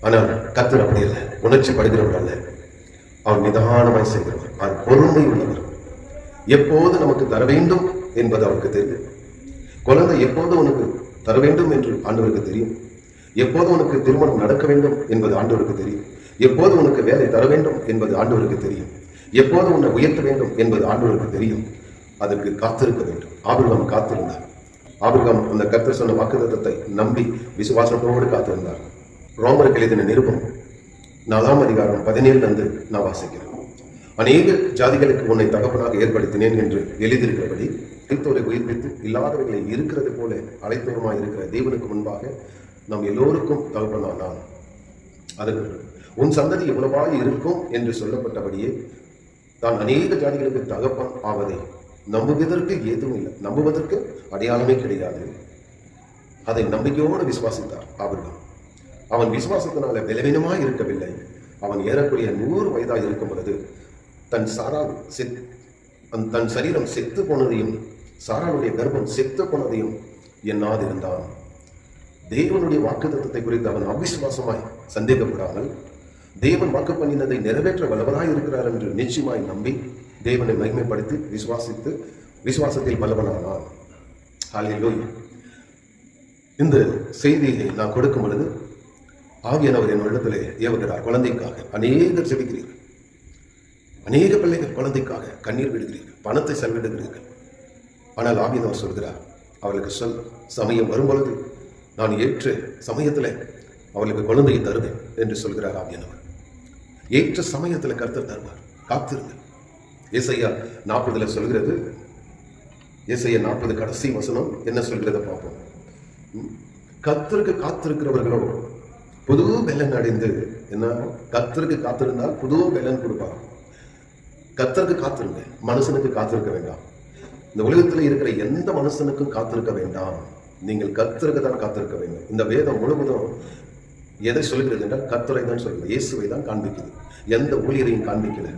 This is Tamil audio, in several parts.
ஆனால் கத்தர் அப்படி இல்லை. உணர்ச்சி படுகிறவர் அல்ல. அவர் நிதானமாய் செய்கிறவர். அவர் பொறுமை உள்ளவர். எப்போது நமக்கு தர வேண்டும் என்பது அவருக்கு தெரியும். குழந்தை எப்போது உனக்கு தர வேண்டும் என்று ஆண்டவருக்கு தெரியும்? எப்போது உனக்கு திருமணம் நடக்க வேண்டும் என்பது ஆண்டவருக்கு தெரியும்? எப்போது உனக்கு வேலை தர வேண்டும் என்பது ஆண்டவருக்கு தெரியும்? எப்போது உன்னை உயர்த்த வேண்டும் என்பது ஆண்டவருக்கு தெரியும்? அதற்கு காத்திருக்க வேண்டும். ஆபிரகாம் காத்திருந்தார். ஆபிரகாம் அந்த கர்த்தர் சொன்ன வாக்குத்தத்தை நம்பி விசுவாசத்தோடு காத்திருந்தார். ரோமருக்கு எழுதின நிருபம். நாலாம் அதிகாரம் பதினேழுல இருந்து நான் வாசிக்கிறேன். அநேக ஜாதிகளுக்கு உன்னை தகப்பனாக ஏற்படுத்தினேன் என்று எழுதியிருக்கிறபடி கிறிஸ்தவரை உயிர்ப்பித்து இல்லாதவர்களை இருக்கிறது போல அழைத்தவருமாய் இருக்கிற தேவனுக்கு முன்பாக நாம் எல்லோருக்கும் தகப்பனானான் அதற்கு உன் சந்ததி எவ்வளவாக இருக்கும் என்று சொல்லப்பட்டபடியே தான் அநேக ஜாதிகளுக்கு தகப்பன் ஆவதை நம்புவதற்கு எதுவும் இல்லை. நம்புவதற்கு அடையாளமே கிடையாது. அதை நம்பிக்கையோடு விசுவாசித்தார் அவர்கள். அவன் விசுவாசத்தினால பலவீனமாய் இருக்கவில்லை. அவன் ஏறக்குரிய நூறு வயதாக இருக்கும் பொழுது தன் சாரா செத் தன் சரீரம் செத்து போனதையும் சாராளுடைய கர்ப்பம் செத்து போனதையும் எண்ணாது இருந்தான். தேவனுடைய வாக்குத்தத்தத்தை குறித்து அவன் அவிசுவாசமாய் சந்தேகப்படாமல் தேவன் வாக்கு பண்ணினதை நிறைவேற்ற வல்லவராய் இருக்கிறார் என்று நிச்சயமாய் நம்பி தேவனை மகிமைப்படுத்தி விசுவாசித்து விசுவாசத்தில் வல்லவனானான். ஹalleluya. இந்த செய்தியை நான் கொடுக்கும் பொழுது ஆவியானவர் என் உள்ளத்திலே ஏவுகிறார். குழந்தைக்காக அநேகர் செபிக்கிறீர்கள். அநேக பிள்ளைகள் குழந்தைக்காக கண்ணீர் விடுகிறீர்கள். பணத்தை செலவிடுகிறீர்கள். ஆனால் ஆவியானவர் சொல்கிறார் அவர்களுக்கு சொல் சமயம் வரும்பொழுது நான் ஏற்ற சமயத்தில் அவளுக்கு குழந்தையை தருவேன் என்று சொல்கிறார் ஆவியானவர். ஏற்ற சமயத்தில் கருத்தர் தருவார். காத்திருங்கள். இசையா நாற்பதுல சொல்கிறது ஏசையா நாற்பது கடைசி வசனம் என்ன சொல்கிறத பார்ப்போம். ம்? காத்திருக்கிறவர்களோடு புது பலன் அடைந்து என்ன? கத்தருக்கு காத்திருந்தால் புது பலன் கொடுப்பார். கத்தருக்கு காத்திருங்க. மனுஷனுக்கு காத்திருக்க வேண்டாம். இந்த உலகத்தில் இருக்கிற எந்த மனுஷனுக்கும் காத்திருக்க வேண்டாம். நீங்கள் கத்தருக்கு தான் காத்திருக்க வேண்டும். இந்த வேதம் முழுவதும் எதை சொல்கிறது என்றால் கத்தரை தான் சொல்கிறது இயேசுவை தான் காண்பிக்குது. எந்த ஊழியரையும் காண்பிக்கல.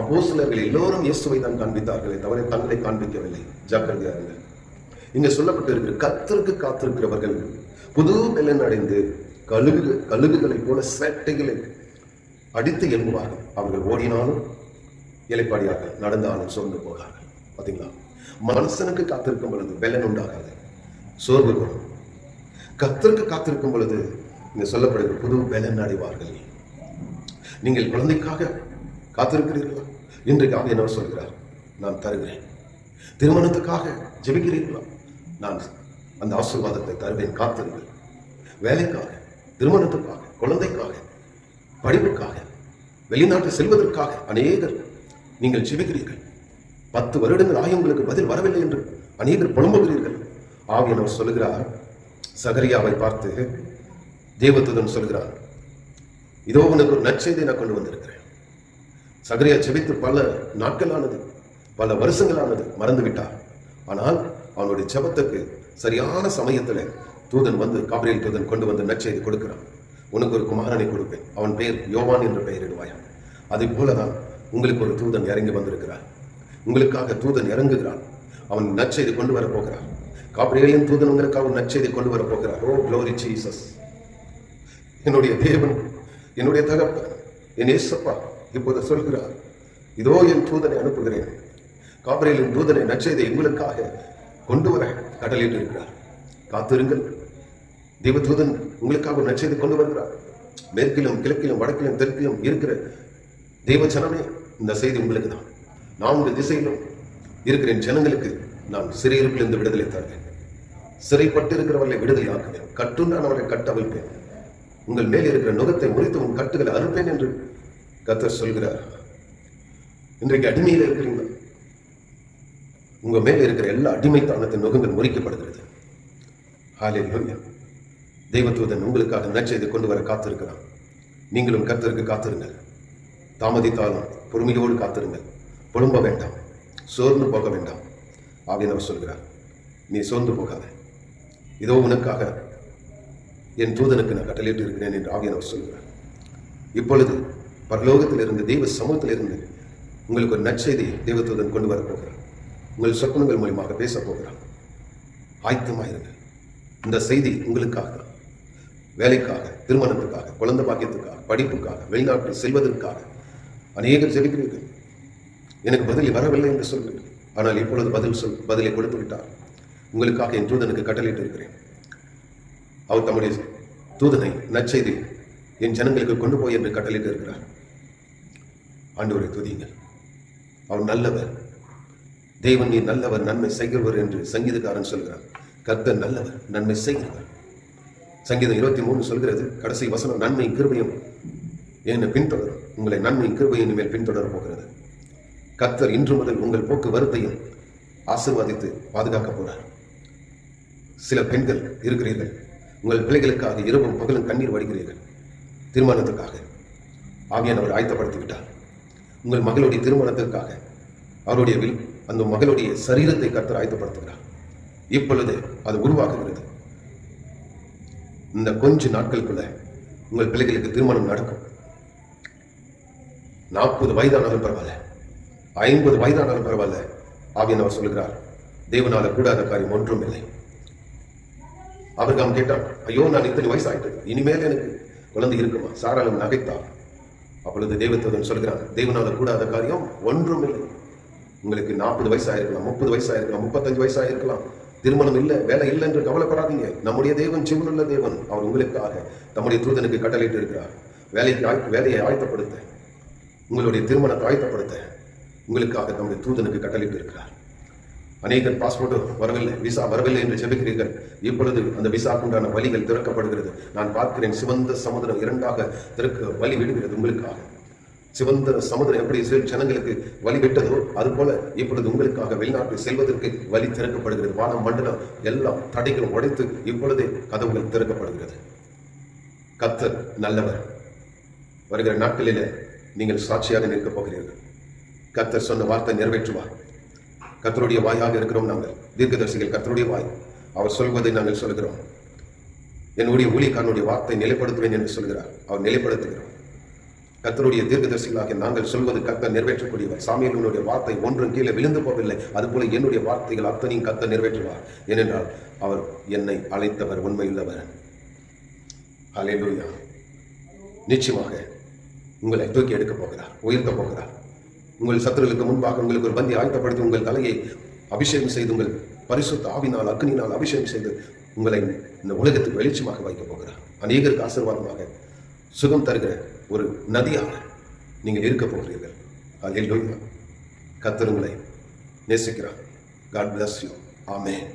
அப்போஸ்தலர்கள் எல்லோரும் இயேசுவை தான் காண்பித்தார்களே தவிர தங்களை காண்பிக்கவில்லை. ஜாக்கிரதையாக இங்கே சொல்லப்பட்டு இருக்கிற கத்தருக்கு காத்திருக்கிறவர்கள் புது பலன் அடைந்து கழுகு கழுகுகளைப் போல சேட்டைகளை அடித்து எழும்புவார்கள் அவர்கள் ஓடினாலும் இலைப்பாடியார்கள் நடந்தாலும் சோர்ந்து போகிறார்கள் பார்த்தீங்களா மனுஷனுக்கு காத்திருக்கும் பொழுது வெள்ளன் உண்டாகாது. சோர்வு வரும். கத்தருக்கு காத்திருக்கும் பொழுது இங்கே சொல்லப்படுகிற புது வெள்ளன் அடைவார்கள். நீங்கள் குழந்தைக்காக காத்திருக்கிறீர்களா? இன்றைக்காக என்ன சொல்கிறார் நான் தருகிறேன். திருமணத்துக்காக ஜெபிக்கிறீர்களா? நான் அந்த ஆசீர்வாதத்தை தருவேன் காத்திருங்கள். வேலைக்காக திருமணத்துக்காக குழந்தைக்காக படிப்புக்காக வெளிநாட்டு செல்வதற்காக அநேகர் நீங்கள் ஜெபிக்கிறீர்கள் பத்து வருடங்கள் ஆகி உங்களுக்கு பதில் வரவில்லை என்று அநேகர் புலம்புகிறீர்கள். ஆவியானவர் சொல்லுகிறார் சகரியாவை பார்த்து தேவத்துடன் சொல்கிறார் இதோ உனக்கு ஒரு நற்செய்தியை நான் கொண்டு வந்திருக்கிறேன். சகரியா செபித்து பல நாட்களானது பல வருஷங்களானது மறந்து விட்டார் ஆனால் அவனுடைய ஜபத்துக்கு சரியான சமயத்துல தூதன் வந்து காபிரியல் தூதன் கொண்டு வந்து நற்செய்தி கொடுக்கிறான். உனக்கு ஒரு குமாரனை கொடுப்பேன். அவன் பெயர் யோவான் என்று பெயரிடுவாயான் அதே போலதான் உங்களுக்கு ஒரு தூதன் இறங்கி வந்திருக்கிறார். உங்களுக்காக தூதன் இறங்குகிறான். அவன் நற்செய்தி கொண்டு வர போகிறார் காபிரியலின் தூதன் உங்களுக்காக நற்செய்தி கொண்டு வர போகிறார். ஓ க்ளோரி ஜீசஸ் என்னுடைய தேவன் என்னுடைய தகப்பன் என் ஏசப்பா இப்போது சொல்கிறார் இதோ என் தூதனை அனுப்புகிறேன். காபிரியலின் தூதனை நச்செய்தை உங்களுக்காக கொண்டு வர கடலில் இருக்கிறார். காத்திருங்கள். தேவதூதன் உங்களுக்காக ஒரு நற்செய்தி கொண்டு வருகிறார். மேற்கிலும் கிழக்கிலும் வடக்கிலும் தெற்கிலும் இருக்கிற தெய்வ ஜனமே இந்த செய்தி உங்களுக்கு தான். உங்கள் திசையிலும் இருக்கிறேன் ஜனங்களுக்கு நான் சிறையிருப்பிலிருந்து விடுதலை தருவேன். சிறைப்பட்டு இருக்கிறவர்களை விடுதலை ஆக்குவேன் கட்டுண்டான் அவரை கட்டவிழ்ப்பேன். உங்கள் மேல் இருக்கிற நுகத்தை முறித்து உன் கட்டுகளை அறுப்பேன் என்று கத்தர் சொல்கிறார். இன்றைக்கு அடிமையில் இருக்கிறீங்க உங்க மேல் இருக்கிற எல்லா அடிமைத்தானத்தின் நுகங்கள் முறிக்கப்படுகிறது. ஹாலே ஹalleluya. தெய்வதூதன் உங்களுக்காக நற்செய்தி கொண்டு வர காத்திருக்கிறான். நீங்களும் கர்த்தருக்கு காத்திருங்கள். தாமதித்தாலும் பொறுமையோடு காத்திருங்கள். புலம்ப வேண்டாம். சோர்ந்து போக வேண்டாம். ஆவியனவர் சொல்கிறார் நீ சோர்ந்து போகாத. இதோ உனக்காக என் தூதனுக்கு நான் கட்டளையிட்டு இருக்கிறேன் என்று ஆவியனவர் சொல்கிறார். இப்பொழுது பரலோகத்திலிருந்து தெய்வ சமூகத்திலிருந்து உங்களுக்கு ஒரு நற்செய்தி தெய்வத்துடன் கொண்டு வரப்போகிறார் உங்கள் சொப்பனங்கள் மூலியமாக பேசப் போகிறார். ஆயத்தமாயிருங்கள். இந்த செய்தி உங்களுக்காக தான் வேலைக்காக திருமணத்துக்காக குழந்தை பாக்கியத்துக்காக படிப்புக்காக வெளிநாட்டில் செல்வதற்காக அநேகர் ஜெபிக்கிறீர்கள் எனக்கு பதில் வரவில்லை என்று சொல்கிறீர்கள் ஆனால் இப்பொழுது பதில் சொல் பதிலை கொடுத்து விட்டார். உங்களுக்காக என் தூதனுக்கு கட்டளையிட்டு இருக்கிறேன். அவர் தம்முடைய தூதனை நச்செய்தி என் ஜனங்களுக்கு கொண்டு போய் என்று கட்டளையிட்டு இருக்கிறார். ஆண்டவரை துதியுங்கள். அவர் நல்லவர். தேவன் நீ நல்லவர் நன்மை செய்கிறவர் என்று சங்கீதக்காரன் சொல்கிறார் கர்த்தர் நல்லவர் நன்மை செய்கிறவர். சங்கீதம் இருபத்தி மூணு சொல்கிறது கடைசி வசனம் நன்மை கிருபையும் என்னை பின்தொடரும். உங்களை நன்மை கிருபையும் இனிமேல் பின்தொடர போகிறது. கர்த்தர் இன்று முதல் உங்கள் போக்குவரத்தையும் ஆசீர்வதித்து பாதுகாக்க போறார். சில பெண்கள் இருக்கிறீர்கள். உங்கள் பிள்ளைகளுக்காக இரவும் பகலும் கண்ணீர் வடிக்கிறீர்கள். திருமணத்துக்காக. ஆவியானவர் ஆயத்தப்படுத்தி விட்டார் உங்கள் மகளுடைய திருமணத்திற்காக அவருடைய வில் அந்த மகளுடைய சரீரத்தை கர்த்தர் ஆயத்தப்படுத்துகிறார். இப்பொழுது அது உருவாகுகிறது. இந்த கொஞ்ச நாட்களுக்குள்ள உங்கள் பிள்ளைகளுக்கு திருமணம் நடக்கும். நாற்பது வயதானாலும் பரவாயில்ல. ஐம்பது வயதானாலும் பரவாயில்ல. ஆவியானவர் சொல்கிறார் தேவனால கூடாத காரியம் ஒன்றும் இல்லை. அவருக்கு கேட்டான் ஐயோ நான் இத்தனை வயசு ஆயிட்டு இனிமேல் எனக்கு குழந்தை இருக்குமா? சாராளம் நகைத்தார் அப்பொழுது தேவத்தோதன் சொல்கிறான் தேவனால கூடாத காரியம் ஒன்றும் இல்லை. உங்களுக்கு நாற்பது வயசு ஆயிருக்கலாம் முப்பது வயசு ஆயிருக்கலாம் முப்பத்தஞ்சு வயசு ஆயிருக்கலாம் திருமணம் இல்லை வேலை இல்லை என்று கவலைப்படாதீங்க. நம்முடைய தேவன் சிவனுள்ள தேவன். அவர் உங்களுக்காக தம்முடைய தூதனுக்கு கட்டளையிட்டு இருக்கிறார் வேலைக்கு ஆய்- வேலையை ஆயத்தப்படுத்த. உங்களுடைய திருமணத்தை ஆயத்தப்படுத்த. உங்களுக்காக தம்முடைய தூதனுக்கு கட்டளையிட்டு இருக்கிறார் அநேகர் பாஸ்போர்ட் வரவில்லை விசா வரவில்லை என்று செபிக்கிறீர்கள். இப்பொழுது அந்த விசாக்குண்டான வழிகள் திறக்கப்படுகிறது. நான் பார்க்கிறேன் சிவந்த சமுதிரம் இரண்டாக திறக்க வழி விடுகிறது உங்களுக்காக. சிவந்த சமுதிரம் எப்படி இஸ்ரேல் ஜனங்களுக்கு வழி விட்டதோ அதுபோல இப்பொழுது உங்களுக்காக வெளிநாட்டில் செல்வதற்கு வழி திறக்கப்படுகிறது. வானம் மண்டலம் எல்லா தடைகளும் உடைத்து இப்பொழுதே கதவுகள் திறக்கப்படுகிறது. கத்தர் நல்லவர். வருகிற நாட்களில் நீங்கள் சாட்சியாக நிற்கப் போகிறீர்கள். கத்தர் சொன்ன வார்த்தை நிறைவேற்றுவார். கத்தருடைய வாயாக இருக்கிறோம் நாங்கள். தீர்க்கதரிசிகள் கத்தருடைய வாய். அவர் சொல்வதை நாங்கள் சொல்கிறோம். என்னுடைய ஊழியக்காரனுடைய வார்த்தை நிலைப்படுத்துவேன் என்று சொல்கிறார். அவர் நிலைப்படுத்துகிறோம் கத்தருடைய தீர்க்கதரிசிகளாக நாங்கள் சொல்வது கத்த நிறைவேற்றக்கூடியவர். சாமியலுடைய வார்த்தை ஒன்றும் கீழே விழுந்து போகவில்லை. அதுபோல என்னுடைய வார்த்தைகள் அத்தனையும் கத்த நிறைவேற்றுவார். ஏனென்றால் அவர் என்னை அழைத்தவர் உண்மையுள்ளவர். ஹalleluya நிச்சயமாக உங்களை தூக்கி எடுக்கப் போகிறார் உயர்த்தப் போகிறார். உங்கள் சத்துருளுக்கு முன்பாக உங்களுக்கு ஒரு பந்தி ஆயத்தப்படுத்தி உங்கள் தலையை அபிஷேகம் செய்து உங்கள் பரிசுத்த ஆவினால் அக்னினால் அபிஷேகம் செய்து உங்களை இந்த உலகத்துக்கு வெளிச்சமாக வைக்கப் போகிறார். அநேகருக்கு ஆசீர்வாதமாக சுகம் தருகிற ஒரு நதியாக நீங்கள் இருக்க போகிறீர்கள். அதில் கத்தருங்களை நேசிக்கிறார். God bless you amen